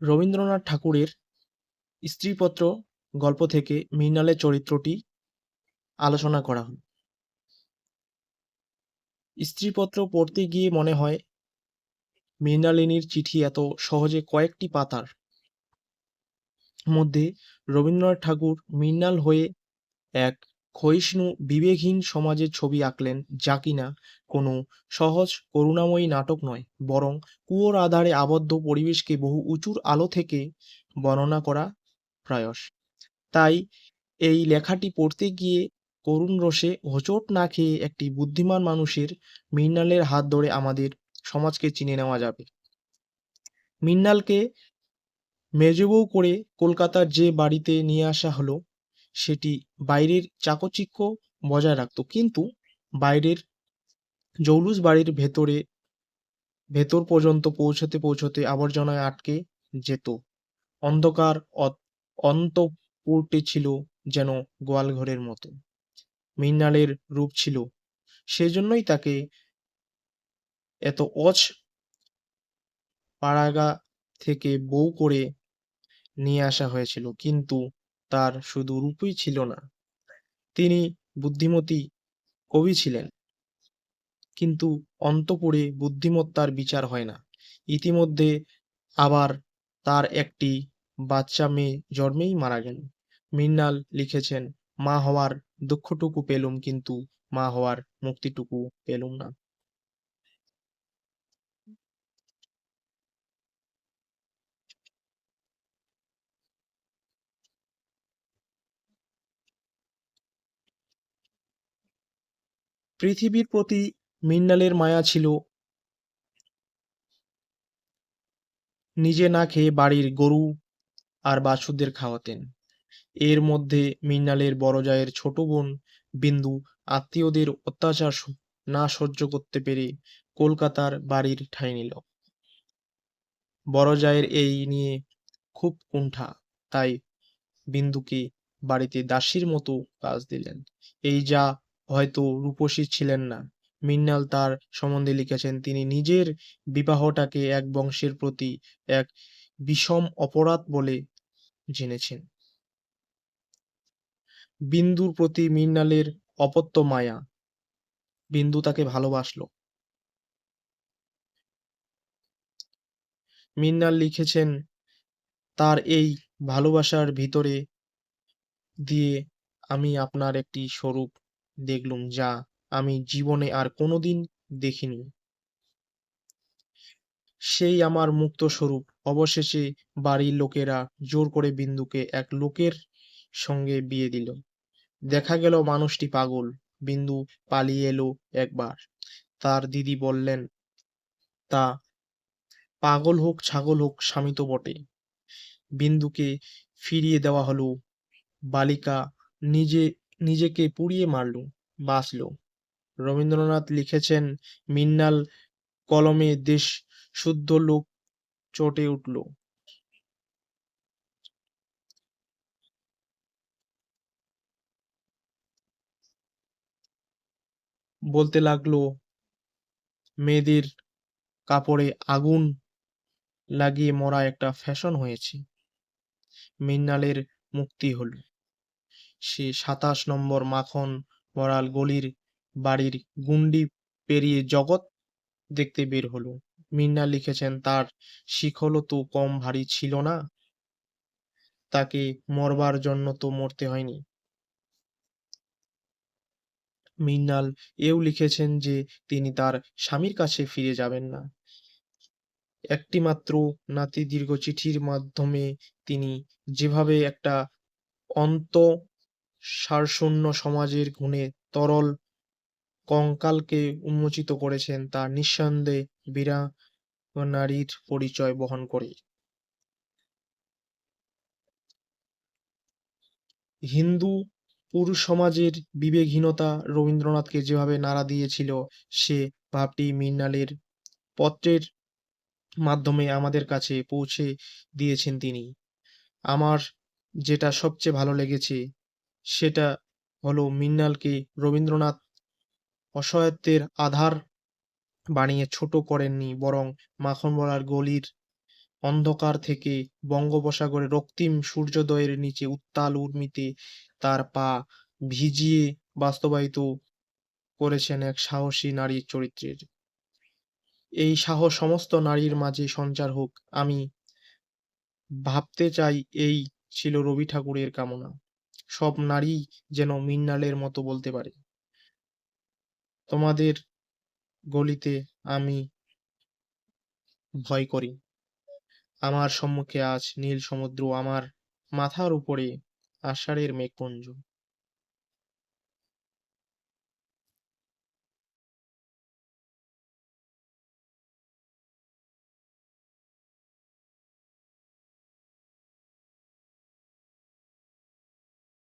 রবীন্দ্রনাথ ঠাকুরের স্ত্রীপত্র গল্প থেকে মৃণালের চরিত্রটি আলোচনা করা হল। স্ত্রীপত্র পড়তে গিয়ে মনে হয়, মৃণালিনীর চিঠি এত সহজে কয়েকটি পাতার মধ্যে রবীন্দ্রনাথ ঠাকুর মৃণাল হয়ে এক ক্ষয়িষ্ণু বিবেকহীন সমাজের ছবি আঁকলেন যা কিনা কোনো সহজ, করুণাময়ী নাটক নয়, বরং কুয়োর আধারে আবদ্ধ পরিবেশকে বহু উঁচুর আলো থেকে বর্ণনা করা প্রয়াস তাই এই লেখাটি পড়তে গিয়ে করুণ রসে হোঁচট না খেয়ে একটি বুদ্ধিমান মানুষের মৃণালের হাত ধরে আমাদের সমাজকে চিনে নেওয়া যাবে। মৃণালকে মেজবউ করে কলকাতার যে বাড়িতে নিয়ে আসা হলো সেটি বাইরের চাকচিক্য বজায় রাখত। কিন্তু বাইরের জৌলুস বাড়ির ভেতরে, ভেতর পর্যন্ত পৌঁছতে পৌঁছতে আবর্জনায় আটকে যেত। অন্ধকার অন্তঃপুরটি ছিল যেন গোয়ালঘরের মতো। মৃণালের রূপ ছিল। সেজন্যই তাকে এত অচ পাড়াগা থেকে বউ করে নিয়ে আসা হয়েছিল। কিন্তু তার শুধু রূপই ছিল না, তিনি বুদ্ধিমতী কবি ছিলেন। কিন্তু অন্তপুরে বুদ্ধিমত্তার বিচার হয় না। ইতিমধ্যে আবার তার একটি বাচ্চা মেয়ে জন্মেই মারা গেল। মৃণাল লিখেছেন, মা হওয়ার দুঃখটুকু পেলুম, কিন্তু মা হওয়ার মুক্তিটুকু পেলুম না। পৃথিবীর প্রতি মৃণালের মায়া ছিল নিজে না খেয়ে বাড়ির গরু আর বাছুরদের খাওয়াতেন। এর মধ্যে মৃণালের বড় জায়ের ছোট বোন বিন্দু আত্মীয়দের অত্যাচার না সহ্য করতে পেরে কলকাতার বাড়ির ঠাঁই নিল। বড়জায়ের এই নিয়ে খুব কুণ্ঠা, তাই বিন্দুকে বাড়িতে দাসীর মতো কাজ দিলেন। এই যা হয়তো রূপসী ছিলেন না। মৃণাল তার সম্বন্ধে লিখেছেন, তিনি নিজের বিবাহটাকে এক বংশের প্রতি এক বিষম অপরাধ বলে জেনেছেন। বিন্দুর প্রতি মৃণালের অপত্য মায়া। বিন্দু তাকে ভালোবাসলো। মৃণাল লিখেছেন, তার এই ভালোবাসার ভিতরে দিয়ে আমি আপনার একটি স্বরূপ দেখলুম যা আমি জীবনে আর কোনোদিন দেখিনি। সেই আমার মুক্ত স্বরূপ। অবশেষে বাড়ির লোকেরা জোর করে বিন্দুকে এক লোকের সঙ্গে বিয়ে দিল। দেখা গেল মানুষটি পাগল। বিন্দু পালিয়ে এলো একবার। তার দিদি বললেন, তা পাগল হোক, ছাগল হোক, স্বামী তো বটে। বিন্দুকে ফিরিয়ে দেওয়া হলো। বালিকা নিজে নিজেকে পুড়িয়ে মারল বাঁচল রবীন্দ্রনাথ লিখেছেন মৃণাল কলমে দেশ শুদ্ধ লোক চটে উঠল। বলতে লাগল, মেয়েদের কাপড়ে আগুন লাগিয়ে মরা একটা ফ্যাশন হয়েছে। মিন্নালের মুক্তি হলো। সে সাতাশ নম্বর মাখন বড়াল গলির বাড়ির গুন্ডি পেরিয়ে জগৎ দেখতে বের হলো। মৃণাল লিখেছেন, তার শিখলও তো কম ভারী ছিল না। তাকে মরবার জন্য তো মরতে হয়নি। মৃণাল এও লিখেছেন যে, তিনি তার স্বামীর কাছে ফিরে যাবেন না। একটি মাত্র নাতি দীর্ঘ চিঠির মাধ্যমে তিনি যেভাবে একটা অন্ত সারশূন্য সমাজের গুণে তরল কঙ্কালকে উন্মোচিত করেছেন তা নিঃসন্দেহে বীরা নারীর পরিচয় বহন করে। হিন্দু পুরুষ সমাজের বিবেকহীনতা রবীন্দ্রনাথকে যেভাবে নাড়া দিয়েছিল, সে ভাবটি মৃণালের পত্রের মাধ্যমে আমাদের কাছে পৌঁছে দিয়েছেন তিনি। আমার যেটা সবচেয়ে ভালো লেগেছে সেটা হলো মৃণালকে রবীন্দ্রনাথ অসহায়ত্বের আধার বানিয়ে ছোট করেননি, বরং মাখনবলার গলির অন্ধকার থেকে বঙ্গোপসাগরে রক্তিম সূর্যোদয়ের নিচে উত্তাল উর্মিতে তার পা ভিজিয়ে বাস্তবায়িত করেছেন এক সাহসী নারীর চরিত্রের। এই সাহস সমস্ত নারীর মাঝে সঞ্চার হোক, আমি ভাবতে চাই এই ছিল রবি ঠাকুরের কামনা। সব নারী যেন মৃণালের মতো বলতে পারে। তোমাদের গলিতে আমি ভয় করি। আমার সম্মুখে আজ নীল সমুদ্র, আমার মাথার উপরে আষাঢ়ের মেঘপুঞ্জ।